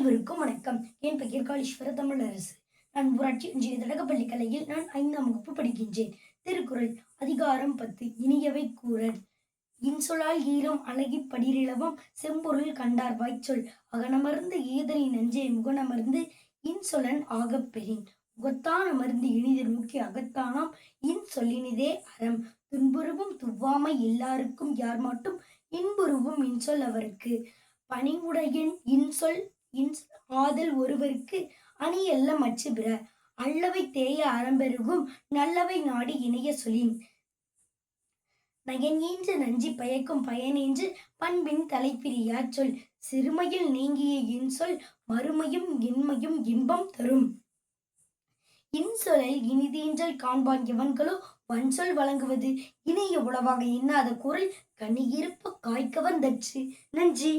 அனைவருக்கும் வணக்கம். என் பெயர் காளீஸ்வர தமிழரசு. நான் ஊராட்சி ஒன்றிய தொடக்கப்பள்ளி கலையில் நான் ஐந்தாம் வகுப்பு படிக்கின்றேன். திருக்குறள் அதிகாரம் பத்து இனியவை கூறல். இன்சொலால் ஈரம் அழகி படிரிளவம் செம்பொருள் கண்டார் வாய்ச்சொல். அகனமர்ந்து ஏதனி நஞ்சை முகனமர்ந்து இன்சொலன் ஆகப் பெறின். முகத்தான் அமர்ந்து இனிது நோக்கி அகத்தானாம். இன் சொல்லினிதே அறம். துன்புருவும் துவ்வாமை எல்லாருக்கும் யார் மாட்டும் இன்புருவும் இன்சொல் அவருக்கு. பணிவுடையின் இன்சொல் இன் ஆதல் ஒருவருக்கு அணி எல்லாம் மச்சுபிற. அல்லவை தேய அறம்பெருகும் நல்லவை நாடி இணைய சொலின் நயன் ஈன்று நஞ்சி பயக்கும் பயனேன்று பண்பின் தலைப்பிரியா சொல். சிறுமையில் நீங்கிய இன்சொல் மறுமையும் இன்மையும் இன்பம் தரும். இன்சொலை இனிதீன்றல் காண்பான் எவன்களோ வன்சொல் வழங்குவது. இனிய உளவாக இன்னாத குரல் கனியிருப்ப காய்க்கவன் தச்சு நன்றி